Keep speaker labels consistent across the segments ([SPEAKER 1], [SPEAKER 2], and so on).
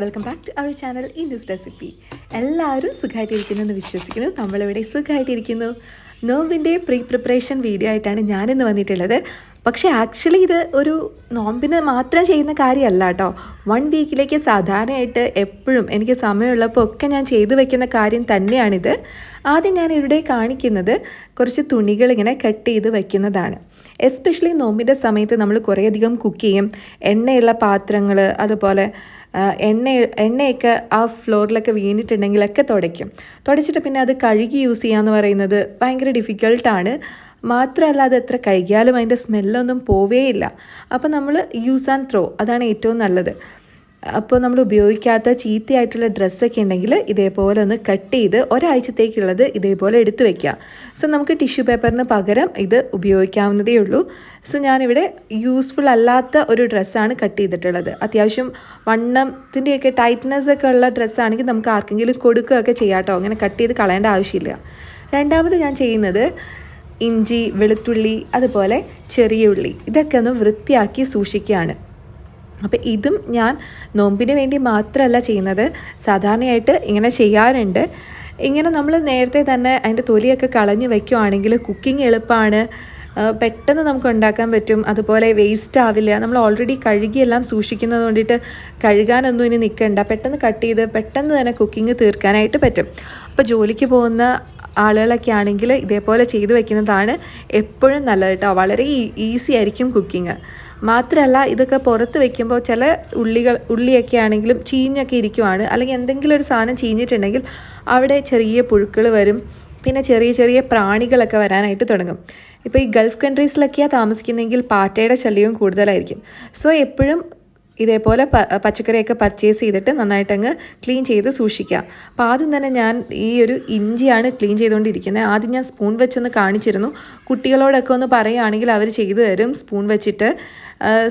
[SPEAKER 1] Welcome back to our channel in this recipe എല്ലാവരും സുഖമായിട്ടിരിക്കുന്നു എന്ന് വിശ്വസിക്കുന്നു. നമ്മളിവിടെ സുഖമായിട്ടിരിക്കുന്നു നോമ്പിന്റെ പ്രീ പ്രിപ്പറേഷൻ വീഡിയോ ആയിട്ടാണ് ഞാനിന്ന് വന്നിട്ടുള്ളത്. പക്ഷേ ആക്ച്വലി ഇത് ഒരു നോമ്പിന് മാത്രം ചെയ്യുന്ന കാര്യമല്ല കേട്ടോ. വൺ വീക്കിലേക്ക് സാധാരണയായിട്ട് എപ്പോഴും എനിക്ക് സമയമുള്ളപ്പോൾ ഒക്കെ ഞാൻ ചെയ്തു വെക്കുന്ന കാര്യം തന്നെയാണിത്. ആദ്യം ഞാൻ ഇവിടെ കാണിക്കുന്നത് കുറച്ച് തുണികൾ ഇങ്ങനെ കട്ട് ചെയ്ത് വെക്കുന്നതാണ്. എസ്പെഷ്യലി നോമ്പിന്റെ സമയത്ത് നമ്മൾ കുറേയധികം കുക്ക് ചെയ്യും. എണ്ണയുള്ള പാത്രങ്ങൾ അതുപോലെ എണ്ണ എണ്ണയൊക്കെ ആ ഫ്ലോറിലൊക്കെ വീണിട്ടുണ്ടെങ്കിലൊക്കെ തുടയ്ക്കും. തുടച്ചിട്ട് പിന്നെ അത് കഴുകി യൂസ് ചെയ്യാന്ന് പറയുന്നത് ഭയങ്കര ഡിഫിക്കൽട്ടാണ് മാത്രമല്ല അത് എത്ര കഴുകിയാലും അതിന്റെ സ്മെല്ലൊന്നും പോവേയില്ല. അപ്പോൾ നമ്മൾ യൂസ് ആൻഡ് ത്രോ അതാണ് ഏറ്റവും നല്ലത്. അപ്പോൾ നമ്മൾ ഉപയോഗിക്കാത്ത ചീത്തയായിട്ടുള്ള ഡ്രസ്സൊക്കെ ഉണ്ടെങ്കിൽ ഇതേപോലെ ഒന്ന് കട്ട് ചെയ്ത് ഒരാഴ്ചത്തേക്കുള്ളത് ഇതേപോലെ എടുത്തു വെക്കുക. സോ നമുക്ക് ടിഷ്യൂ പേപ്പറിന് പകരം ഇത് ഉപയോഗിക്കാവുന്നതേ ഉള്ളൂ. സോ ഞാനിവിടെ യൂസ്ഫുൾ അല്ലാത്ത ഒരു ഡ്രസ്സാണ് കട്ട് ചെയ്തിട്ടുള്ളത്. അത്യാവശ്യം വണ്ണത്തിന്റെയൊക്കെ ടൈറ്റ്നെസ് ഒക്കെ ഉള്ള ഡ്രസ്സാണെങ്കിൽ നമുക്ക് ആർക്കെങ്കിലും കൊടുക്കുകയൊക്കെ ചെയ്യാം കേട്ടോ. അങ്ങനെ കട്ട് ചെയ്ത് കളയേണ്ട ആവശ്യമില്ല. രണ്ടാമത് ഞാൻ ചെയ്യുന്നത് ഇഞ്ചി വെളുത്തുള്ളി അതുപോലെ ചെറിയ ഉള്ളി ഇതൊക്കെ ഒന്ന് വൃത്തിയാക്കി സൂക്ഷിക്കുകയാണ്. അപ്പോൾ ഇതും ഞാൻ നോമ്പിന് വേണ്ടി മാത്രമല്ല ചെയ്യുന്നത്. സാധാരണയായിട്ട് ഇങ്ങനെ ചെയ്യാറുണ്ട്. ഇങ്ങനെ നമ്മൾ നേരത്തെ തന്നെ അതിന്റെ തൊലിയൊക്കെ കളഞ്ഞു വയ്ക്കുവാണെങ്കിൽ കുക്കിംഗ് എളുപ്പമാണ്. പെട്ടെന്ന് നമുക്ക് ഉണ്ടാക്കാൻ പറ്റും. അതുപോലെ വേസ്റ്റ് ആവില്ല. നമ്മൾ ഓൾറെഡി കഴുകിയെല്ലാം സൂക്ഷിക്കുന്നത് കൊണ്ടിട്ട് കഴുകാനൊന്നും ഇനി നിൽക്കണ്ട. പെട്ടെന്ന് കട്ട് ചെയ്ത് പെട്ടെന്ന് തന്നെ കുക്കിംഗ് തീർക്കാനായിട്ട് പറ്റും. അപ്പോൾ ജോലിക്ക് പോകുന്ന ആളുകളൊക്കെ ആണെങ്കിൽ ഇതേപോലെ ചെയ്തു വെക്കുന്നതാണ് എപ്പോഴും നല്ലത് കേട്ടോ. വളരെ ഈസി ആയിരിക്കും കുക്കിംഗ് മാത്രമല്ല ഇതൊക്കെ പുറത്ത് വെക്കുമ്പോൾ ചില ഉള്ളികൾ ഉള്ളിയൊക്കെ ആണെങ്കിലും ചീഞ്ഞൊക്കെ ഇരിക്കുവാണ്. അല്ലെങ്കിൽ എന്തെങ്കിലും ഒരു സാധനം ചീഞ്ഞിട്ടുണ്ടെങ്കിൽ അവിടെ ചെറിയ പുഴുക്കൾ വരും. പിന്നെ ചെറിയ ചെറിയ പ്രാണികളൊക്കെ വരാനായിട്ട് തുടങ്ങും. ഇപ്പോൾ ഈ ഗൾഫ് കൺട്രീസിലൊക്കെയാണ് താമസിക്കുന്നതെങ്കിൽ പാറ്റയുടെ ശല്യവും കൂടുതലായിരിക്കും. സോ എപ്പോഴും ഇതേപോലെ പച്ചക്കറിയൊക്കെ പർച്ചേസ് ചെയ്തിട്ട് നന്നായിട്ടങ്ങ് ക്ലീൻ ചെയ്ത് സൂക്ഷിക്കുക. അപ്പോൾ ആദ്യം തന്നെ ഞാൻ ഈ ഒരു ഇഞ്ചിയാണ് ക്ലീൻ ചെയ്തുകൊണ്ടിരിക്കുന്നത്. ആദ്യം ഞാൻ സ്പൂൺ വെച്ചൊന്ന് കാണിച്ചിരുന്നു. കുട്ടികളോടൊക്കെ ഒന്ന് പറയുകയാണെങ്കിൽ അവർ ചെയ്തു തരും സ്പൂൺ വെച്ചിട്ട്.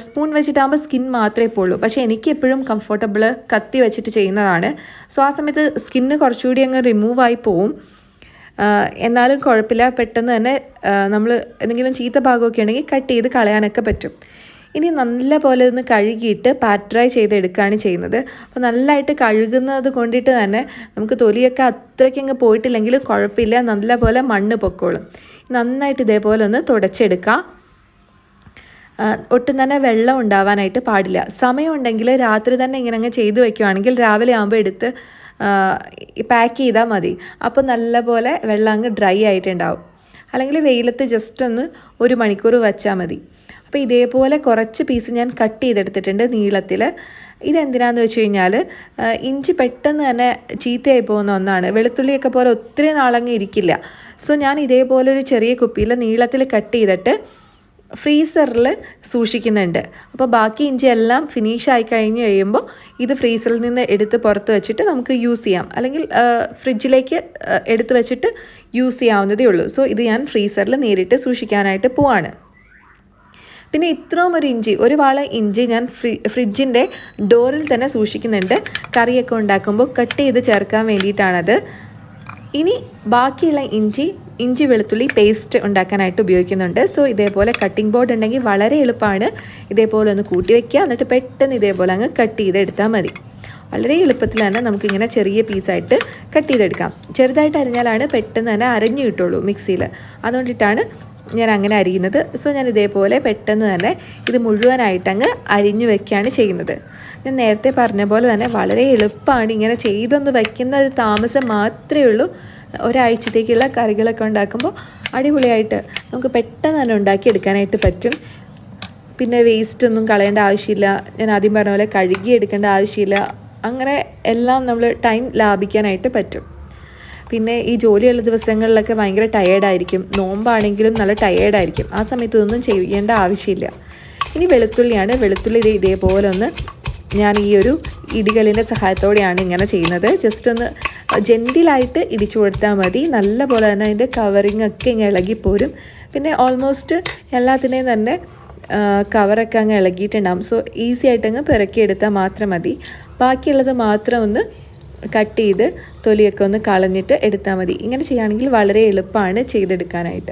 [SPEAKER 1] സ്പൂൺ വെച്ചിട്ടാകുമ്പോൾ സ്കിൻ മാത്രമേ പോളൂ പക്ഷേ എനിക്ക് എപ്പോഴും കംഫർട്ടബിൾ കത്തി വെച്ചിട്ട് ചെയ്യുന്നതാണ്. സോ ആ സമയത്ത് സ്കിന്ന് കുറച്ചുകൂടി അങ്ങ് റിമൂവായി പോവും. എന്നാലും കുഴപ്പമില്ല. പെട്ടെന്ന് തന്നെ നമ്മൾ എന്തെങ്കിലും ചീത്ത ഭാഗമൊക്കെ ഉണ്ടെങ്കിൽ കട്ട് ചെയ്ത് കളയാനൊക്കെ പറ്റും. ഇനി നല്ല പോലെ ഒന്ന് കഴുകിയിട്ട് പാറ്റ് ഡ്രൈ ചെയ്തെടുക്കുകയാണ് ചെയ്യുന്നത്. അപ്പോൾ നല്ലതായിട്ട് കഴുകുന്നത് കൊണ്ടിട്ട് തന്നെ നമുക്ക് തൊലിയൊക്കെ അത്രയ്ക്ക് അങ്ങ് പോയിട്ടില്ലെങ്കിലും കുഴപ്പമില്ല. നല്ല പോലെ മണ്ണ് പൊക്കോളും. നന്നായിട്ട് ഇതേപോലെ ഒന്ന് തുടച്ചെടുക്കുക ഒട്ടും തന്നെ വെള്ളം ഉണ്ടാവാനായിട്ട് പാടില്ല. സമയമുണ്ടെങ്കിൽ രാത്രി തന്നെ ഇങ്ങനെ അങ്ങ് ചെയ്തു വെക്കുകയാണെങ്കിൽ രാവിലെ ആകുമ്പോൾ എടുത്ത് പാക്ക് ചെയ്താൽ മതി. അപ്പോൾ നല്ലപോലെ വെള്ളം അങ്ങ് ഡ്രൈ ആയിട്ടുണ്ടാവും. അല്ലെങ്കിൽ വെയിലത്ത് ജസ്റ്റ് ഒന്ന് ഒരു മണിക്കൂർ വച്ചാൽ മതി. അപ്പോൾ ഇതേപോലെ കുറച്ച് പീസ് ഞാൻ കട്ട് ചെയ്തെടുത്തിട്ടുണ്ട് നീളത്തിൽ ഇതെന്തിനാന്ന് വെച്ച് കഴിഞ്ഞാൽ ഇഞ്ചി പെട്ടെന്ന് തന്നെ ചീത്തയായി പോകുന്ന ഒന്നാണ്. വെളുത്തുള്ളിയൊക്കെ പോലെ ഒത്തിരി നാളങ്ങ് ഇരിക്കില്ല. സോ ഞാൻ ഇതേപോലെ ഒരു ചെറിയ കുപ്പിയിൽ നീളത്തിൽ കട്ട് ചെയ്തിട്ട് ഫ്രീസറിൽ സൂക്ഷിക്കുന്നുണ്ട്. അപ്പോൾ ബാക്കി ഇഞ്ചി എല്ലാം ഫിനിഷ് ആയി കഴിഞ്ഞ് കഴിയുമ്പോൾ ഇത് ഫ്രീസറിൽ നിന്ന് എടുത്ത് പുറത്ത് വെച്ചിട്ട് നമുക്ക് യൂസ് ചെയ്യാം. അല്ലെങ്കിൽ ഫ്രിഡ്ജിലേക്ക് എടുത്ത് വെച്ചിട്ട് യൂസ് ചെയ്യാവുന്നതേ ഉള്ളൂ. സോ ഇത് ഞാൻ ഫ്രീസറിൽ നേരിട്ട് സൂക്ഷിക്കാനായിട്ട് പോവാണ്. പിന്നെ ഇത്രയും ഒരു ഇഞ്ചി ഒരു വാള ഇഞ്ചി ഞാൻ ഫ്രി ഫ്രിഡ്ജിന്റെ ഡോറിൽ തന്നെ സൂക്ഷിക്കുന്നുണ്ട്. കറിയൊക്കെ ഉണ്ടാക്കുമ്പോൾ കട്ട് ചെയ്ത് ചേർക്കാൻ വേണ്ടിയിട്ടാണത്. ഇനി ബാക്കിയുള്ള ഇഞ്ചി ഇഞ്ചി വെളുത്തുള്ളി പേസ്റ്റ് ഉണ്ടാക്കാനായിട്ട് ഉപയോഗിക്കുന്നുണ്ട്. സോ ഇതേപോലെ കട്ടിംഗ് ബോർഡ് ഉണ്ടെങ്കിൽ വളരെ എളുപ്പമാണ്. ഇതേപോലെ ഒന്ന് കൂട്ടി വയ്ക്കുക എന്നിട്ട് പെട്ടെന്ന് ഇതേപോലെ അങ്ങ് കട്ട് ചെയ്തെടുത്താൽ മതി. വളരെ എളുപ്പത്തിൽ തന്നെ നമുക്കിങ്ങനെ ചെറിയ പീസായിട്ട് കട്ട് ചെയ്തെടുക്കാം. ചെറുതായിട്ട് അരിഞ്ഞാലാണ് പെട്ടെന്ന് തന്നെ അരഞ്ഞു കിട്ടുള്ളൂ മിക്സിയിൽ. അതുകൊണ്ടിട്ടാണ് ഞാൻ അങ്ങനെ അരിയുന്നത് സോ ഞാൻ ഇതേപോലെ പെട്ടെന്ന് തന്നെ ഇത് മുഴുവനായിട്ട് അങ്ങ് അരിഞ്ഞു വെക്കുകയാണ് ചെയ്യുന്നത്. ഞാൻ നേരത്തെ പറഞ്ഞ പോലെ തന്നെ വളരെ എളുപ്പമാണ് ഇങ്ങനെ ചെയ്തൊന്ന് വയ്ക്കുന്ന ഒരു താമസം മാത്രമേ ഉള്ളൂ. ഒരാഴ്ചത്തേക്കുള്ള കറികളൊക്കെ ഉണ്ടാക്കുമ്പോൾ അടിപൊളിയായിട്ട് നമുക്ക് പെട്ടെന്ന് തന്നെ ഉണ്ടാക്കിയെടുക്കാനായിട്ട് പറ്റും. പിന്നെ വേസ്റ്റ് ഒന്നും കളയേണ്ട ആവശ്യമില്ല. ഞാൻ ആദ്യം പറഞ്ഞ പോലെ കഴുകി എടുക്കേണ്ട ആവശ്യമില്ല. അങ്ങനെ എല്ലാം നമ്മൾ ടൈം ലാഭിക്കാനായിട്ട് പറ്റും. പിന്നെ ഈ ജോലിയുള്ള ദിവസങ്ങളിലൊക്കെ ഭയങ്കര ടയേർഡായിരിക്കും നോമ്പാണെങ്കിലും നല്ല ടയേർഡായിരിക്കും ആ സമയത്ത് ഇതൊന്നും ചെയ്യേണ്ട ആവശ്യമില്ല. ഇനി വെളുത്തുള്ളിയാണ്. വെളുത്തുള്ളി ഇത് ഇതേപോലെ ഒന്ന് ഞാൻ ഈ ഒരു ഇടികലിന്റെ സഹായത്തോടെയാണ് ഇങ്ങനെ ചെയ്യുന്നത്. ജസ്റ്റ് ഒന്ന് ജെന്റിലായിട്ട് ഇടിച്ചു കൊടുത്താൽ മതി. നല്ല പോലെ തന്നെ അതിന്റെ കവറിങ് ഒക്കെ ഇങ്ങനെ ഇളകിപ്പോരും. പിന്നെ ഓൾമോസ്റ്റ് എല്ലാത്തിനെയും തന്നെ കവറൊക്കെ അങ്ങ് ഇളകിയിട്ടുണ്ടാകും സോ ഈസി ആയിട്ട് അങ്ങ് പിറക്കിയെടുത്താൽ മാത്രം മതി. ബാക്കിയുള്ളത് മാത്രം ഒന്ന് കട്ട് ചെയ്ത് തൊലിയൊക്കെ ഒന്ന് കളഞ്ഞിട്ട് എടുത്താൽ മതി. ഇങ്ങനെ ചെയ്യുകയാണെങ്കിൽ വളരെ എളുപ്പമാണ് ചെയ്തെടുക്കാനായിട്ട്.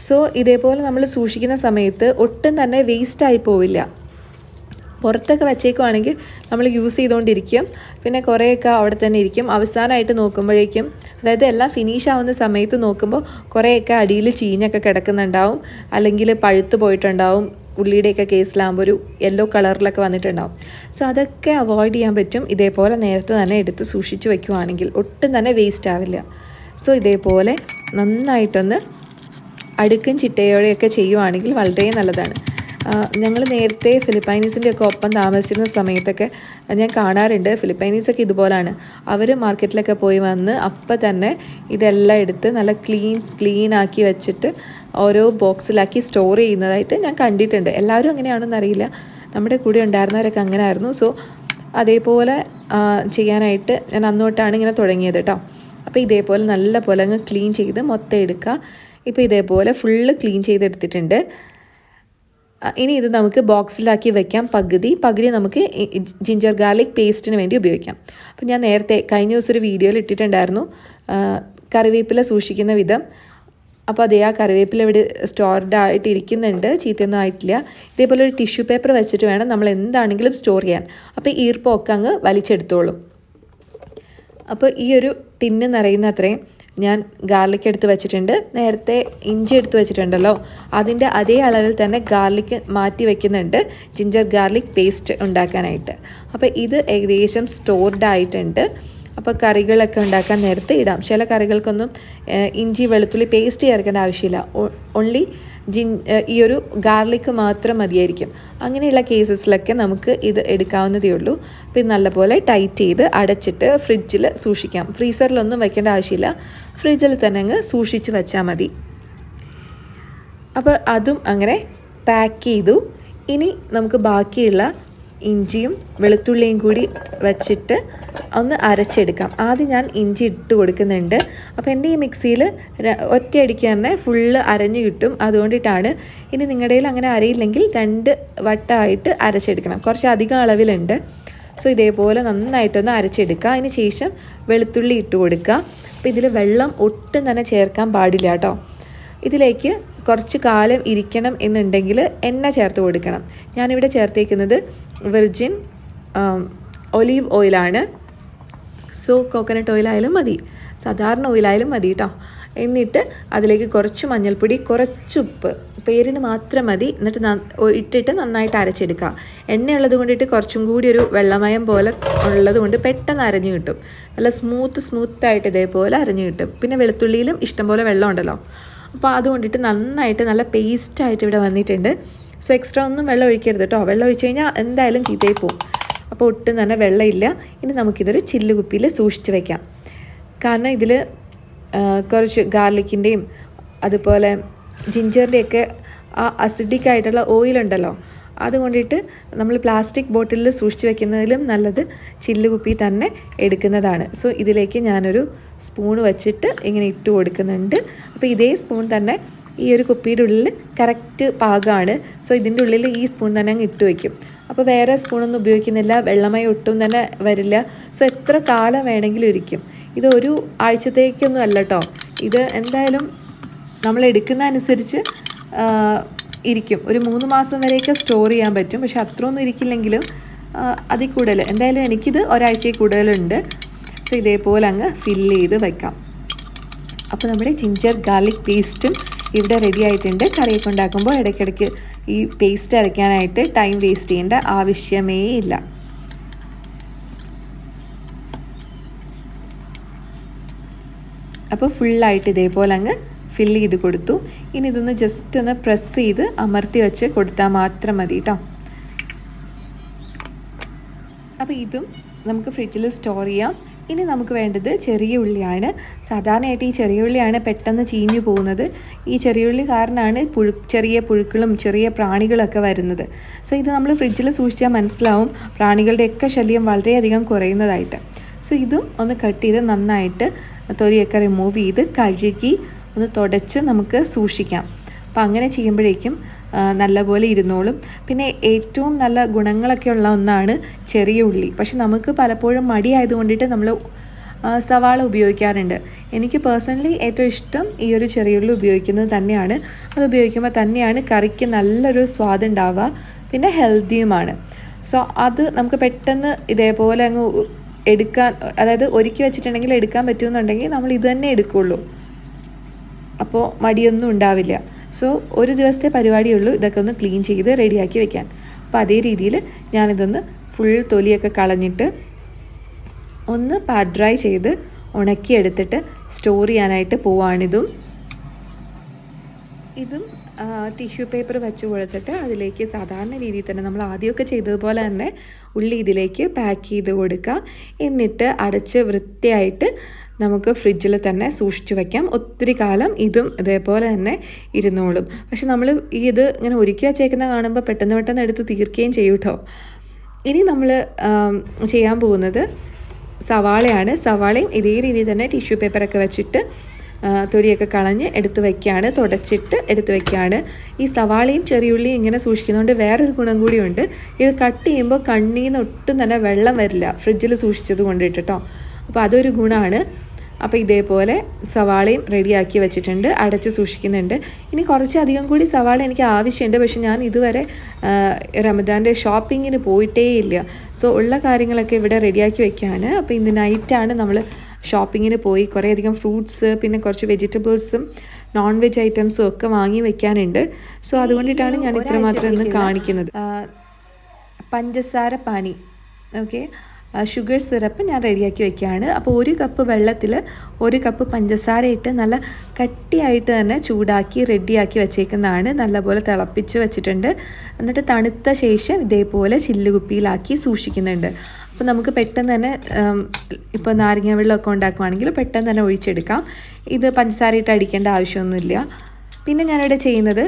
[SPEAKER 1] സോ ഇതേപോലെ നമ്മൾ സൂക്ഷിക്കുന്ന സമയത്ത് ഒട്ടും തന്നെ വേസ്റ്റായി പോവില്ല. പുറത്തൊക്കെ വച്ചേക്കുവാണെങ്കിൽ നമ്മൾ യൂസ് ചെയ്തുകൊണ്ടിരിക്കും. പിന്നെ കുറേയൊക്കെ അവിടെ തന്നെ ഇരിക്കും. അവസാനമായിട്ട് നോക്കുമ്പോഴേക്കും അതായത് എല്ലാം ഫിനിഷ് ആവുന്ന സമയത്ത് നോക്കുമ്പോൾ കുറേയൊക്കെ അടിയിൽ ചീഞ്ഞൊക്കെ കിടക്കുന്നുണ്ടാവും. അല്ലെങ്കിൽ പഴുത്ത് പോയിട്ടുണ്ടാവും. ഉള്ളിയുടെയൊക്കെ കേസിലാകുമ്പോൾ ഒരു യെല്ലോ കളറിലൊക്കെ വന്നിട്ടുണ്ടാവും. സോ അതൊക്കെ അവോയ്ഡ് ചെയ്യാൻ പറ്റും. ഇതേപോലെ നേരത്തെ തന്നെ എടുത്ത് സൂക്ഷിച്ച് വയ്ക്കുവാണെങ്കിൽ ഒട്ടും തന്നെ വേസ്റ്റ് ആവില്ല. സോ ഇതേപോലെ നന്നായിട്ടൊന്ന് അടുക്കും ചിട്ടയോടെയൊക്കെ ചെയ്യുവാണെങ്കിൽ വളരെ നല്ലതാണ്. ഞങ്ങൾ നേരത്തെ ഫിലിപ്പൈനീസിന്റെ ഒക്കെ ഒപ്പം താമസിച്ചിരുന്ന സമയത്തൊക്കെ ഞാൻ കാണാറുണ്ട്. ഫിലിപ്പൈനീസൊക്കെ ഇതുപോലാണ്. അവർ മാർക്കറ്റിലൊക്കെ പോയി വന്ന് അപ്പം തന്നെ ഇതെല്ലാം എടുത്ത് നല്ല ക്ലീൻ ക്ലീൻ ആക്കി വെച്ചിട്ട് ഓരോ ബോക്സിലാക്കി സ്റ്റോർ ചെയ്യുന്നതായിട്ട് ഞാൻ കണ്ടിട്ടുണ്ട്. എല്ലാവരും അങ്ങനെയാണെന്ന് അറിയില്ല. നമ്മുടെ കൂടെ ഉണ്ടായിരുന്നവരൊക്കെ അങ്ങനെ ആയിരുന്നു സോ അതേപോലെ ചെയ്യാനായിട്ട് ഞാൻ അന്നോട്ടാണ് ഇങ്ങനെ തുടങ്ങിയത് കേട്ടോ അപ്പോൾ ഇതേപോലെ നല്ല പോലെ അങ്ങ് ക്ലീൻ ചെയ്ത് മൊത്തം എടുക്കുക. ഇപ്പോൾ ഇതേപോലെ ഫുള്ള് ക്ലീൻ ചെയ്തെടുത്തിട്ടുണ്ട്. ഇനി ഇത് നമുക്ക് ബോക്സിലാക്കി വെക്കാം. പകുതി പകുതി നമുക്ക് ജിഞ്ചർ ഗാർലിക് പേസ്റ്റിന് വേണ്ടി ഉപയോഗിക്കാം. അപ്പം ഞാൻ നേരത്തെ കഴിഞ്ഞ ദിവസം ഒരു വീഡിയോയിൽ ഇട്ടിട്ടുണ്ടായിരുന്നു. കറിവേപ്പില സൂക്ഷിക്കുന്ന വിധം. അപ്പോൾ അതേ ആ കറിവേപ്പില ഇവിടെ സ്റ്റോർഡ് ആയിട്ട് ഇരിക്കുന്നുണ്ട് ചീത്തയൊന്നും ആയിട്ടില്ല. ഇതേപോലെ ഒരു ടിഷ്യൂ പേപ്പർ വെച്ചിട്ട് വേണം നമ്മൾ എന്താണെങ്കിലും സ്റ്റോർ ചെയ്യാൻ. അപ്പോൾ ഈർപ്പമൊക്കെ അങ്ങ് വലിച്ചെടുത്തോളും. അപ്പോൾ ഈ ഒരു ടിന്ന് നിറയുന്ന അത്രയും ഞാൻ ഗാർലിക് എടുത്ത് വെച്ചിട്ടുണ്ട്. നേരത്തെ ഇഞ്ചി എടുത്ത് വെച്ചിട്ടുണ്ടല്ലോ. അതിന്റെ അതേ അളവിൽ തന്നെ ഗാർലിക് മാറ്റി വെക്കുന്നുണ്ട്. ജിഞ്ചർ ഗാർലിക് പേസ്റ്റ് ഉണ്ടാക്കാനായിട്ട്. അപ്പോൾ ഇത് ഏകദേശം സ്റ്റോർഡ് ആയിട്ടുണ്ട്. അപ്പോൾ കറികളൊക്കെ ഉണ്ടാക്കാൻ നേരത്തെ ഇടാം. ചില കറികൾക്കൊന്നും ഇഞ്ചി വെളുത്തുള്ളി പേസ്റ്റ് ചേർക്കേണ്ട ആവശ്യമില്ല. ഓൺലി ജിൻ ഈ ഒരു ഗാർലിക്ക് മാത്രം മതിയായിരിക്കും. അങ്ങനെയുള്ള കേസസിലൊക്കെ നമുക്ക് ഇത് എടുക്കാവുന്നതേ ഉള്ളൂ. അപ്പോൾ ഇത് നല്ലപോലെ ടൈറ്റ് ചെയ്ത് അടച്ചിട്ട് ഫ്രിഡ്ജിൽ സൂക്ഷിക്കാം. ഫ്രീസറിലൊന്നും വെക്കേണ്ട ആവശ്യമില്ല. ഫ്രിഡ്ജിൽ തന്നെ അങ്ങ് സൂക്ഷിച്ച് വെച്ചാൽ മതി. അപ്പോൾ അതും അങ്ങനെ പാക്ക് ചെയ്തു. ഇനി നമുക്ക് ബാക്കിയുള്ള ഇഞ്ചിയും വെളുത്തുള്ളിയും കൂടി വച്ചിട്ട് ഒന്ന് അരച്ചെടുക്കാം. ആദ്യം ഞാൻ ഇഞ്ചി ഇട്ട് കൊടുക്കുന്നുണ്ട്. അപ്പോൾ എന്റെ ഈ മിക്സിയിൽ ഒറ്റയടിക്ക് തന്നെ ഫുള്ള് അരഞ്ഞു കിട്ടും. അതുകൊണ്ടിട്ടാണ് ഇനി നിങ്ങളുടെ അങ്ങനെ അരയില്ലെങ്കിൽ രണ്ട് വട്ടമായിട്ട് അരച്ചെടുക്കണം. കുറച്ച് അധികം അളവിലുണ്ട്. സോ ഇതേപോലെ നന്നായിട്ടൊന്ന് അരച്ചെടുക്കുക. അതിന് ശേഷം വെളുത്തുള്ളി ഇട്ട് കൊടുക്കുക. അപ്പോൾ ഇതിൽ വെള്ളം ഒട്ടും തന്നെ ചേർക്കാൻ പാടില്ല കേട്ടോ. ഇതിലേക്ക് കുറച്ച് കാലം ഇരിക്കണം എന്നുണ്ടെങ്കിൽ എണ്ണ ചേർത്ത് കൊടുക്കണം. ഞാനിവിടെ ചേർത്തേക്കുന്നത് വെർജിൻ ഒലീവ് ഓയിലാണ് സോ കോക്കനട്ട് ഓയിലായാലും മതി. സാധാരണ ഓയിലായാലും മതി കേട്ടോ എന്നിട്ട് അതിലേക്ക് കുറച്ച് മഞ്ഞൾപ്പൊടി കുറച്ച് ഉപ്പ് പേരിന് മാത്രം മതി. എന്നിട്ട് ഇട്ടിട്ട് നന്നായിട്ട് അരച്ചെടുക്കുക. എണ്ണയുള്ളത് കൊണ്ടിട്ട് കുറച്ചും കൂടി ഒരു വെള്ളമയം പോലെ ഉള്ളത് കൊണ്ട് പെട്ടെന്ന് അരഞ്ഞു കിട്ടും. നല്ല സ്മൂത്ത് സ്മൂത്തായിട്ട് ഇതേപോലെ അരഞ്ഞു കിട്ടും. പിന്നെ വെളുത്തുള്ളിയിലും ഇഷ്ടംപോലെ വെള്ളം ഉണ്ടല്ലോ. അപ്പോൾ അതുകൊണ്ടിട്ട് നന്നായിട്ട് നല്ല പേസ്റ്റായിട്ട് ഇവിടെ വന്നിട്ടുണ്ട്. സോ എക്സ്ട്രാ ഒന്നും വെള്ളം ഒഴിക്കരുത് കേട്ടോ. വെള്ളം ഒഴിച്ച് കഴിഞ്ഞാൽ എന്തായാലും ചീത്തയായി പോവും. അപ്പോൾ ഒട്ടും തന്നെ വെള്ളമില്ല. ഇനി നമുക്കിതൊരു ചില്ല് കുപ്പിയിൽ സൂക്ഷിച്ച് വയ്ക്കാം കാരണം ഇതിൽ കുറച്ച് ഗാർലിക്കിന്റെയും അതുപോലെ ജിഞ്ചറിന്റെയൊക്കെ ആ അസിഡിക് ആയിട്ടുള്ള ഓയിലുണ്ടല്ലോ അതുകൊണ്ടിട്ട് നമ്മൾ പ്ലാസ്റ്റിക് ബോട്ടിലിൽ സൂക്ഷിച്ച് വെക്കുന്നതിലും നല്ലത് ചില്ല് കുപ്പി തന്നെ എടുക്കുന്നതാണ്. സോ ഇതിലേക്ക് ഞാനൊരു സ്പൂൺ വച്ചിട്ട് ഇങ്ങനെ ഇട്ട് കൊടുക്കുന്നുണ്ട്. അപ്പോൾ ഇതേ സ്പൂൺ തന്നെ ഈ ഒരു കുപ്പിയുടെ ഉള്ളിൽ കറക്റ്റ് പാകമാണ് സോ ഇതിന്റെ ഉള്ളിൽ ഈ സ്പൂൺ തന്നെ അങ്ങ് ഇട്ട് വയ്ക്കും അപ്പോൾ വേറെ സ്പൂണൊന്നും ഉപയോഗിക്കുന്നില്ല. വെള്ളമായി ഒട്ടും തന്നെ വരില്ല. സോ എത്ര കാലം വേണമെങ്കിലും ഇരിക്കും. ഇത് ഒരു ആഴ്ചത്തേക്കൊന്നും അല്ല കേട്ടോ ഇത് എന്തായാലും നമ്മൾ എടുക്കുന്ന അനുസരിച്ച് ഇരിക്കും. ഒരു മൂന്ന് മാസം വരെയൊക്കെ സ്റ്റോർ ചെയ്യാൻ പറ്റും. പക്ഷെ അത്രയൊന്നും ഇരിക്കില്ലെങ്കിലും അതിൽ കൂടുതൽ. എന്തായാലും എനിക്കിത് ഒരാഴ്ചയിൽ കൂടുതലുണ്ട്. സോ ഇതേപോലെ അങ്ങ് ഫില്ല് ചെയ്ത് വെക്കാം. അപ്പോൾ നമ്മുടെ ജിഞ്ചർ ഗാർലിക് പേസ്റ്റും ഇവിടെ റെഡി ആയിട്ടുണ്ട്. കറിയൊക്കെ ഉണ്ടാക്കുമ്പോൾ ഇടയ്ക്കിടയ്ക്ക് ഈ പേസ്റ്റ് അരയ്ക്കാനായിട്ട് ടൈം വേസ്റ്റ് ചെയ്യേണ്ട ആവശ്യമേ ഇല്ല. അപ്പോൾ ഫുള്ളായിട്ട് ഇതേപോലെ അങ്ങ് ഫില്ല് ചെയ്ത് കൊടുത്തു. ഇനി ഇതൊന്ന് ജസ്റ്റ് ഒന്ന് പ്രസ് ചെയ്ത് അമർത്തി വെച്ച് കൊടുത്താൽ മാത്രം മതി കേട്ടോ അപ്പോൾ ഇതും നമുക്ക് ഫ്രിഡ്ജിൽ സ്റ്റോർ ചെയ്യാം. ഇനി നമുക്ക് വേണ്ടത് ചെറിയ ഉള്ളിയാണ്. സാധാരണയായിട്ട് ഈ ചെറിയ ഉള്ളിയാണ് പെട്ടെന്ന് ചീഞ്ഞു പോകുന്നത്. ഈ ചെറിയ ഉള്ളി കാരണമാണ് പുഴു ചെറിയ പുഴുക്കളും ചെറിയ പ്രാണികളൊക്കെ വരുന്നത്. സോ ഇത് നമ്മൾ ഫ്രിഡ്ജിൽ സൂക്ഷിച്ചാൽ മനസ്സിലാവും പ്രാണികളുടെയൊക്കെ ശല്യം വളരെയധികം കുറയുന്നതായിട്ട്. സോ ഇതും ഒന്ന് കട്ട് ചെയ്ത് നന്നായിട്ട് തൊലിയൊക്കെ റിമൂവ് ചെയ്ത് കഴുകി ഒന്ന് തുടച്ച് നമുക്ക് സൂക്ഷിക്കാം. അപ്പോൾ അങ്ങനെ ചെയ്യുമ്പോഴേക്കും നല്ലപോലെ ഇരുന്നോളും. പിന്നെ ഏറ്റവും നല്ല ഗുണങ്ങളൊക്കെ ഉള്ള ഒന്നാണ് ചെറിയ ഉള്ളി. പക്ഷെ നമുക്ക് പലപ്പോഴും മടി കൊണ്ടിട്ട് നമ്മൾ സവാള ഉപയോഗിക്കാറുണ്ട്. എനിക്ക് പേഴ്സണലി ഏറ്റവും ഇഷ്ടം ഈ ഒരു ചെറിയ ഉള്ളി ഉപയോഗിക്കുന്നത് തന്നെയാണ്. അത് ഉപയോഗിക്കുമ്പോൾ തന്നെയാണ് കറിക്ക് നല്ലൊരു സ്വാദ് ഉണ്ടാവുക. പിന്നെ ഹെൽത്തിയുമാണ്. സോ അത് നമുക്ക് പെട്ടെന്ന് ഇതേപോലെ അങ്ങ് എടുക്കാൻ അതായത് ഒരുക്കി വെച്ചിട്ടുണ്ടെങ്കിൽ എടുക്കാൻ പറ്റുമെന്നുണ്ടെങ്കിൽ നമ്മൾ ഇത് തന്നെ എടുക്കുള്ളൂ. അപ്പോൾ മടിയൊന്നും ഉണ്ടാവില്ല. സോ ഒരു ദിവസത്തെ പരിപാടിയുള്ളൂ. ഇതൊക്കെ ഒന്ന് ക്ലീൻ ചെയ്ത് റെഡിയാക്കി വെക്കാൻ. അപ്പോൾ അതേ രീതിയിൽ ഞാനിതൊന്ന് ഫുൾ തൊലിയൊക്കെ കളഞ്ഞിട്ട് ഒന്ന് പാഡ് ഡ്രൈ ചെയ്ത് ഉണക്കിയെടുത്തിട്ട് സ്റ്റോർ ചെയ്യാനായിട്ട് പോവാണിതും ഇതും. ടിഷ്യൂ പേപ്പർ വെച്ച് കൊടുത്തിട്ട് അതിലേക്ക് സാധാരണ രീതിയിൽ തന്നെ നമ്മൾ ആദ്യമൊക്കെ ചെയ്തതുപോലെ തന്നെ ഉള്ളി ഇതിലേക്ക് പാക്ക് ചെയ്ത് കൊടുക്കുക. എന്നിട്ട് അടച്ച് വൃത്തിയായിട്ട് നമുക്ക് ഫ്രിഡ്ജിൽ തന്നെ സൂക്ഷിച്ചു വയ്ക്കാം ഒത്തിരി കാലം ഇതും ഇതേപോലെ തന്നെ ഇരുന്നോളും. പക്ഷെ നമ്മൾ ഈ ഇത് ഇങ്ങനെ ഒരുക്കി വച്ചേക്കുന്ന കാണുമ്പോൾ പെട്ടെന്ന് പെട്ടെന്ന് എടുത്ത് തീർക്കുകയും ചെയ്യും കേട്ടോ ഇനി നമ്മൾ ചെയ്യാൻ പോകുന്നത് സവാളയാണ്. സവാളയും ഇതേ രീതിയിൽ തന്നെ ടിഷ്യൂ പേപ്പറൊക്കെ വെച്ചിട്ട് തൊലിയൊക്കെ കളഞ്ഞ് എടുത്ത് വയ്ക്കുകയാണ് തുടച്ചിട്ട് എടുത്ത് വയ്ക്കുകയാണ് ഈ സവാളയും ചെറിയുള്ളിയും ഇങ്ങനെ സൂക്ഷിക്കുന്നതുകൊണ്ട് വേറൊരു ഗുണം കൂടിയുണ്ട്. ഇത് കട്ട് ചെയ്യുമ്പോൾ കണ്ണിൽ നിന്ന് ഒട്ടും തന്നെ വെള്ളം വരില്ല ഫ്രിഡ്ജിൽ സൂക്ഷിച്ചത് കൊണ്ടിട്ട് കേട്ടോ അപ്പോൾ അതൊരു ഗുണമാണ് അപ്പോൾ ഇതേപോലെ സവാളയും റെഡിയാക്കി വെച്ചിട്ടുണ്ട് അടച്ച് സൂക്ഷിക്കുന്നുണ്ട്. ഇനി കുറച്ചധികം കൂടി സവാള എനിക്ക് ആവശ്യമുണ്ട് പക്ഷെ ഞാൻ ഇതുവരെ റമദാന്റെ ഷോപ്പിങ്ങിന് പോയിട്ടേ ഇല്ല സോ ഉള്ള കാര്യങ്ങളൊക്കെ ഇവിടെ റെഡിയാക്കി വെക്കുകയാണ് അപ്പോൾ ഇന്ന് നൈറ്റാണ് നമ്മൾ ഷോപ്പിങ്ങിന് പോയി കുറേയധികം ഫ്രൂട്ട്സ് പിന്നെ കുറച്ച് വെജിറ്റബിൾസും നോൺ വെജ് ഐറ്റംസും ഒക്കെ വാങ്ങി വെക്കാനുണ്ട്. സോ അതുകൊണ്ടിട്ടാണ് ഞാൻ ഇത്രമാത്രം ഇന്ന് കാണിക്കുന്നത്. പഞ്ചസാര പാനി. ഓക്കെ? ഷുഗർ സിറപ്പ് ഞാൻ റെഡിയാക്കി വെക്കുകയാണ് അപ്പോൾ ഒരു കപ്പ് വെള്ളത്തിൽ ഒരു കപ്പ് പഞ്ചസാര ഇട്ട് നല്ല കട്ടിയായിട്ട് തന്നെ ചൂടാക്കി റെഡിയാക്കി വെച്ചേക്കുന്നതാണ്. നല്ലപോലെ തിളപ്പിച്ച് വെച്ചിട്ടുണ്ട്. എന്നിട്ട് തണുത്ത ശേഷം ഇതേപോലെ ചില്ലുകുപ്പിയിലാക്കി സൂക്ഷിക്കുന്നുണ്ട്. അപ്പോൾ നമുക്ക് പെട്ടെന്ന് തന്നെ ഇപ്പോൾ നാരങ്ങ വെള്ളമൊക്കെ ഉണ്ടാക്കുവാണെങ്കിൽ പെട്ടെന്ന് തന്നെ ഒഴിച്ചെടുക്കാം. ഇത് പഞ്ചസാര ഇട്ട് അടിക്കേണ്ട ആവശ്യമൊന്നുമില്ല. പിന്നെ ഞാനിവിടെ ചെയ്യുന്നത്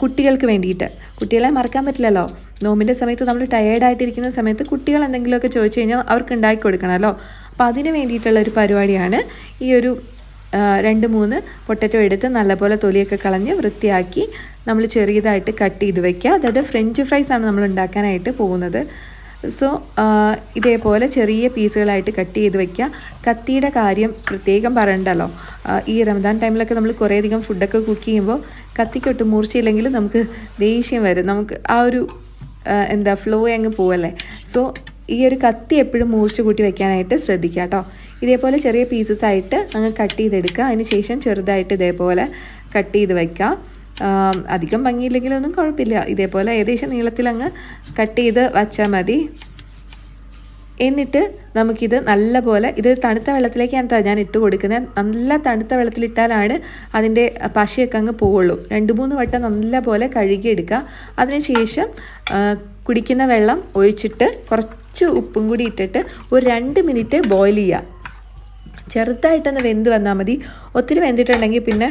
[SPEAKER 1] കുട്ടികൾക്ക് വേണ്ടിയിട്ട്. കുട്ടികളെ മറക്കാൻ പറ്റില്ലല്ലോ. നോമ്പിന്റെ സമയത്ത് നമ്മൾ ടയേർഡായിട്ടിരിക്കുന്ന സമയത്ത് കുട്ടികൾ എന്തെങ്കിലുമൊക്കെ ചോദിച്ചു കഴിഞ്ഞാൽ അവർക്ക് ഉണ്ടാക്കി കൊടുക്കണമല്ലോ. അപ്പോൾ അതിന് വേണ്ടിയിട്ടുള്ള ഒരു പരിപാടിയാണ് ഈ ഒരു രണ്ട് മൂന്ന് പൊട്ടറ്റോ എടുത്ത് നല്ലപോലെ തൊലിയൊക്കെ കളഞ്ഞ് വൃത്തിയാക്കി നമ്മൾ ചെറിയതായിട്ട് കട്ട് ചെയ്ത് വയ്ക്കുക അതായത് ഫ്രഞ്ച് ഫ്രൈസ് ആണ് നമ്മൾ ഉണ്ടാക്കാനായിട്ട് പോകുന്നത്. സോ ഇതേപോലെ ചെറിയ പീസുകളായിട്ട് കട്ട് ചെയ്ത് വെക്കുക. കത്തിയുടെ കാര്യം പ്രത്യേകം പറയണ്ടല്ലോ. ഈ റമദാൻ ടൈമിലൊക്കെ നമ്മൾ കുറേയധികം ഫുഡൊക്കെ കുക്ക് ചെയ്യുമ്പോൾ കത്തിക്കൊട്ട് മൂർച്ചയില്ലെങ്കിൽ നമുക്ക് ദേഷ്യം വരും. നമുക്ക് ആ ഒരു എന്താ ഫ്ലോ അങ്ങ് പോവല്ലേ. സോ ഈ ഒരു കത്തി എപ്പോഴും മൂർച്ച കൂട്ടി വെക്കാനായിട്ട് ശ്രദ്ധിക്കുക കേട്ടോ. ഇതേപോലെ ചെറിയ പീസസ് ആയിട്ട് അങ്ങ് കട്ട് ചെയ്തെടുക്കുക. അതിന് ശേഷം ചെറുതായിട്ട് ഇതേപോലെ കട്ട് ചെയ്ത് വെക്കുക. ആം, അധികം ഭംഗിയില്ലെങ്കിലൊന്നും കുഴപ്പമില്ല. ഇതേപോലെ ഏകദേശം നീളത്തിലങ്ങ് കട്ട് ചെയ്ത് വച്ചാൽ മതി. എന്നിട്ട് നമുക്കിത് നല്ലപോലെ ഇത് തണുത്ത വെള്ളത്തിലേക്കാണ് കേട്ടോ ഞാൻ ഇട്ട് കൊടുക്കുന്നത്. നല്ല തണുത്ത വെള്ളത്തിലിട്ടാലാണ് അതിന്റെ പശയൊക്കെ അങ്ങ് പോവുള്ളൂ. രണ്ട് മൂന്ന് വട്ടം നല്ലപോലെ കഴുകിയെടുക്കുക. അതിനുശേഷം കുടിക്കുന്ന വെള്ളം ഒഴിച്ചിട്ട് കുറച്ച് ഉപ്പും കൂടി ഇട്ടിട്ട് ഒരു രണ്ട് മിനിറ്റ് ബോയിൽ ചെയ്യുക. ചെറുതായിട്ടൊന്ന് വെന്ത് വന്നാൽ മതി. ഒത്തിരി വെന്തിട്ടുണ്ടെങ്കിൽ പിന്നെ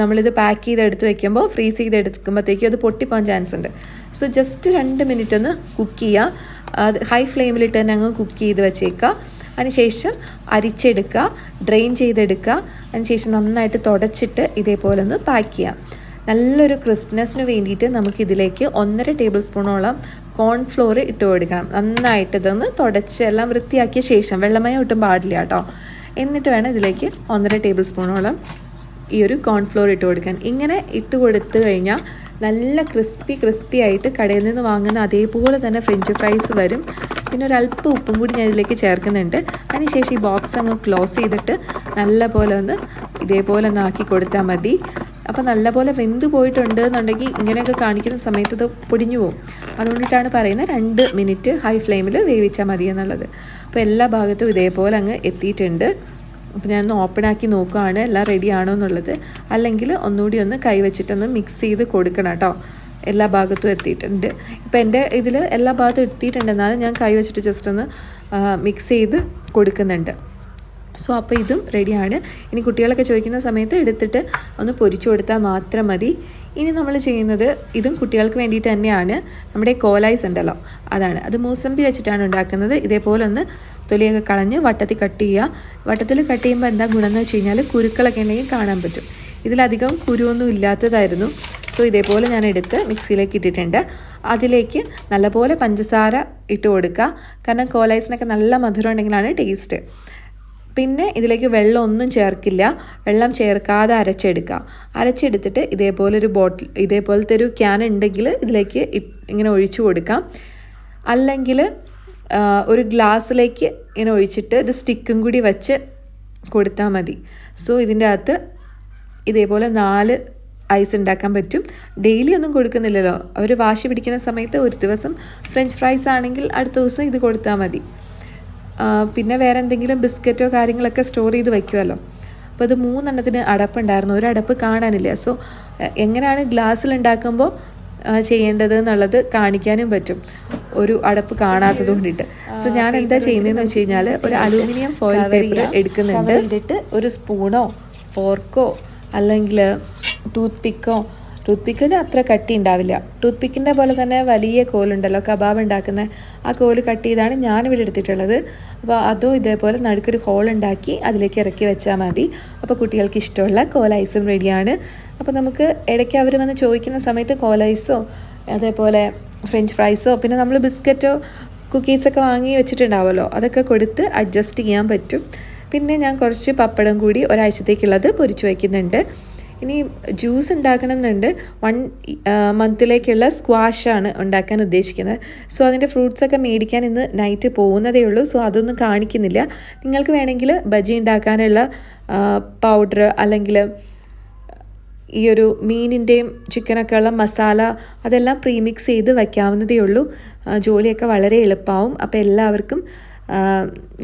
[SPEAKER 1] നമ്മളിത് പാക്ക് ചെയ്ത് എടുത്ത് വെക്കുമ്പോൾ ഫ്രീസ് ചെയ്ത് എടുക്കുമ്പോഴത്തേക്കും അത് പൊട്ടിപ്പോകാൻ ചാൻസ് ഉണ്ട്. സോ ജസ്റ്റ് രണ്ട് മിനിറ്റ് ഒന്ന് കുക്ക് ചെയ്യുക. അത് ഹൈ ഫ്ലെയിമിലിട്ട് തന്നെ അങ്ങ് കുക്ക് ചെയ്ത് വെച്ചേക്കുക. അതിനുശേഷം അരിച്ചെടുക്കുക ഡ്രെയിൻ ചെയ്തെടുക്കുക. അതിനുശേഷം നന്നായിട്ട് തുടച്ചിട്ട് ഇതേപോലെ ഒന്ന് പാക്ക് ചെയ്യാം നല്ലൊരു ക്രിസ്പ്നെസ്സിന് വേണ്ടിയിട്ട് നമുക്കിതിലേക്ക് ഒന്നര ടേബിൾ സ്പൂണോളം കോൺഫ്ലോർ ഇട്ട് കൊടുക്കണം. നന്നായിട്ട് ഇതൊന്ന് തുടച്ച് എല്ലാം വൃത്തിയാക്കിയ ശേഷം വെള്ളമയം ഒട്ടും പാടില്ല കേട്ടോ. എന്നിട്ട് വേണം ഇതിലേക്ക് ഒന്നര ടേബിൾ സ്പൂണോളം ഈ ഒരു കോൺഫ്ലോർ ഇട്ട് കൊടുക്കാൻ. ഇങ്ങനെ ഇട്ട് കൊടുത്തു കഴിഞ്ഞാൽ നല്ല ക്രിസ്പി ക്രിസ്പി ആയിട്ട് കടയിൽ നിന്ന് വാങ്ങുന്ന അതേപോലെ തന്നെ ഫ്രഞ്ച് ഫ്രൈസ് വരും. പിന്നെ ഒരല്പം ഉപ്പും കൂടി ഞാൻ ഇതിലേക്ക് ചേർക്കുന്നുണ്ട്. അതിനുശേഷം ഈ ബോക്സ് അങ്ങ് ക്ലോസ് ചെയ്തിട്ട് നല്ല പോലെ ഒന്ന് ഇതേപോലെ ഒന്ന് ആക്കി കൊടുത്താൽ മതി. അപ്പോൾ നല്ലപോലെ വെന്ത് പോയിട്ടുണ്ട് എന്നുണ്ടെങ്കിൽ ഇങ്ങനെയൊക്കെ കാണിക്കുന്ന സമയത്ത് ഇത് പൊടിഞ്ഞു പോകും. അതുകൊണ്ടിട്ടാണ് പറയുന്നത് രണ്ട് മിനിറ്റ് ഹൈ ഫ്ലെയിമിൽ വേവിച്ചാൽ മതി എന്നുള്ളത്. അപ്പോൾ എല്ലാ ഭാഗത്തും ഇതേപോലെ അങ്ങ് എത്തിയിട്ടുണ്ട്. അപ്പോൾ ഞാനൊന്ന് ഓപ്പൺ ആക്കി നോക്കുകയാണ് എല്ലാം റെഡി ആണോ എന്നുള്ളത്. അല്ലെങ്കിൽ ഒന്നുകൂടി ഒന്ന് കൈവച്ചിട്ടൊന്ന് മിക്സ് ചെയ്ത് കൊടുക്കണം കേട്ടോ. എല്ലാ ഭാഗത്തും എത്തിയിട്ടുണ്ട്. ഇപ്പോൾ എന്റെ ഇതിൽ എല്ലാ ഭാഗത്തും എത്തിയിട്ടുണ്ട് എന്നാലും ഞാൻ കൈവച്ചിട്ട് ജസ്റ്റ് ഒന്ന് മിക്സ് ചെയ്ത് കൊടുക്കുന്നുണ്ട്. സോ അപ്പോൾ ഇതും റെഡിയാണ് ഇനി കുട്ടികളൊക്കെ ചോദിക്കുന്ന സമയത്ത് എടുത്തിട്ട് ഒന്ന് പൊരിച്ചു കൊടുത്താൽ മാത്രം മതി. ഇനി നമ്മൾ ചെയ്യുന്നത് ഇതും കുട്ടികൾക്ക് വേണ്ടിയിട്ട് തന്നെയാണ്. നമ്മുടെ കോലൈസ് ഉണ്ടല്ലോ അതാണ്. അത് മൂസമ്പി വെച്ചിട്ടാണ് ഉണ്ടാക്കുന്നത്. ഇതേപോലെ ഒന്ന് തൊലിയൊക്കെ കളഞ്ഞ് വട്ടത്തിൽ കട്ട് ചെയ്യുക. വട്ടത്തിൽ കട്ട് ചെയ്യുമ്പോൾ എന്താ ഗുണം എന്ന് വെച്ച് കഴിഞ്ഞാൽ കുരുക്കളൊക്കെ ഉണ്ടെങ്കിൽ കാണാൻ പറ്റും. ഇതിലധികം കുരുവൊന്നും ഇല്ലാത്തതായിരുന്നു. സോ ഇതേപോലെ ഞാൻ എടുത്ത് മിക്സിയിലേക്ക് ഇട്ടിട്ടുണ്ട്. അതിലേക്ക് നല്ലപോലെ പഞ്ചസാര ഇട്ട് കൊടുക്കുക. കാരണം കോലൈസിനൊക്കെ നല്ല മധുരം ഉണ്ടെങ്കിലാണ് ടേസ്റ്റ് പിന്നെ ഇതിലേക്ക് വെള്ളം ഒന്നും ചേർക്കില്ല. വെള്ളം ചേർക്കാതെ അരച്ചെടുക്കുക. അരച്ചെടുത്തിട്ട് ഇതേപോലെ ഒരു ബോട്ടിൽ ഇതേപോലത്തെ ഒരു ക്യാൻ ഉണ്ടെങ്കിൽ ഇതിലേക്ക് ഇങ്ങനെ ഒഴിച്ചു കൊടുക്കാം. അല്ലെങ്കിൽ ഒരു ഗ്ലാസ്സിലേക്ക് ഇങ്ങനെ ഒഴിച്ചിട്ട് ഇത് സ്റ്റിക്കും കൂടി വെച്ച് കൊടുത്താൽ മതി. സോ ഇതിന്റെ അകത്ത് ഇതേപോലെ നാല് ഐസ് ഉണ്ടാക്കാൻ പറ്റും. ഡെയിലി ഒന്നും കൊടുക്കുന്നില്ലല്ലോ. അവർ വാശി പിടിക്കുന്ന സമയത്ത് ഒരു ദിവസം ഫ്രഞ്ച് ഫ്രൈസ് ആണെങ്കിൽ അടുത്ത ദിവസം ഇത് കൊടുത്താൽ മതി. പിന്നെ വേറെ എന്തെങ്കിലും ബിസ്ക്കറ്റോ കാര്യങ്ങളൊക്കെ സ്റ്റോർ ചെയ്ത് വയ്ക്കുമല്ലോ അപ്പോൾ അത് മൂന്നെണ്ണത്തിന് അടപ്പുണ്ടായിരുന്നു. ഒരു അടപ്പ് കാണാനില്ല. സോ എങ്ങനെയാണ് ഗ്ലാസ്സിൽ ഉണ്ടാക്കുമ്പോൾ ചെയ്യേണ്ടത് എന്നുള്ളത് കാണിക്കാനും പറ്റും. ഒരു അടപ്പ് കാണാത്തത് കൊണ്ടിട്ട്. സോ ഞാൻ എന്താ ചെയ്യുന്നതെന്ന് വെച്ച് കഴിഞ്ഞാൽ ഒരു അലൂമിനിയം ഫോയിൽ പേപ്പർ എടുക്കുന്നുണ്ട്. ഒരു സ്പൂണോ ഫോർക്കോ അല്ലെങ്കിൽ ടൂത്ത് പിക്കോ ടൂത്ത് പിക്കിന് അത്ര കട്ടി ഉണ്ടാവില്ല. ടൂത്ത് പിക്കിന്റെ പോലെ തന്നെ വലിയ കോലുണ്ടല്ലോ കബാബ് ഉണ്ടാക്കുന്ന ആ കോൽ കട്ട് ചെയ്താണ് ഞാനിവിടെ എടുത്തിട്ടുള്ളത്. അപ്പോൾ അതും ഇതേപോലെ നടുക്കൊരു ഹോൾ ഉണ്ടാക്കി അതിലേക്ക് ഇറക്കി വെച്ചാൽ മതി. അപ്പോൾ കുട്ടികൾക്ക് ഇഷ്ടമുള്ള കോല ഐസും റെഡിയാണ്. അപ്പോൾ നമുക്ക് ഇടയ്ക്ക് അവർ വന്ന് ചോദിക്കുന്ന സമയത്ത് കോല ഐസോ അതേപോലെ ഫ്രഞ്ച് ഫ്രൈസോ പിന്നെ നമ്മൾ ബിസ്ക്കറ്റോ കുക്കീസൊക്കെ വാങ്ങി വെച്ചിട്ടുണ്ടാവുമല്ലോ അതൊക്കെ കൊടുത്ത് അഡ്ജസ്റ്റ് ചെയ്യാൻ പറ്റും. പിന്നെ ഞാൻ കുറച്ച് പപ്പടം കൂടി ഒരാഴ്ചത്തേക്കുള്ളത് പൊരിച്ചു വയ്ക്കുന്നുണ്ട് ഇനി ജ്യൂസ് ഉണ്ടാക്കണം എന്നുണ്ട് വൺ മന്തിലേക്കുള്ള സ്ക്വാഷാണ് ഉണ്ടാക്കാൻ ഉദ്ദേശിക്കുന്നത്. സോ അതിന്റെ ഫ്രൂട്ട്സൊക്കെ മേടിക്കാൻ ഇന്ന് നൈറ്റ് പോകുന്നതേ ഉള്ളൂ. സോ അതൊന്നും കാണിക്കുന്നില്ല. നിങ്ങൾക്ക് വേണമെങ്കിൽ ബജി ഉണ്ടാക്കാനുള്ള പൗഡർ അല്ലെങ്കിൽ ഈ ഒരു മീനിന്റെയും ചിക്കനൊക്കെ ഉള്ള മസാല അതെല്ലാം പ്രീമിക്സ് ചെയ്ത് വയ്ക്കാവുന്നതേ ഉള്ളൂ. ജോലിയൊക്കെ വളരെ എളുപ്പമാവും അപ്പോൾ എല്ലാവർക്കും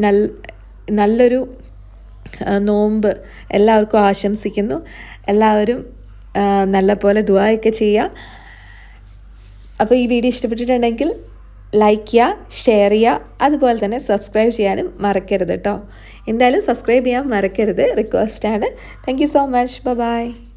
[SPEAKER 1] നല്ല നല്ലൊരു നോമ്പ് എല്ലാവർക്കും ആശംസിക്കുന്നു. എല്ലാവരും നല്ലപോലെ ദുആയൊക്കെ ചെയ്യുക അപ്പോൾ ഈ വീഡിയോ ഇഷ്ടപ്പെട്ടിട്ടുണ്ടെങ്കിൽ ലൈക്ക് ചെയ്യുക ഷെയർ ചെയ്യുക അതുപോലെ തന്നെ സബ്സ്ക്രൈബ് ചെയ്യാനും മറക്കരുത് കേട്ടോ എന്തായാലും സബ്സ്ക്രൈബ് ചെയ്യാൻ മറക്കരുത്. റിക്വസ്റ്റാണ് thank you so much bye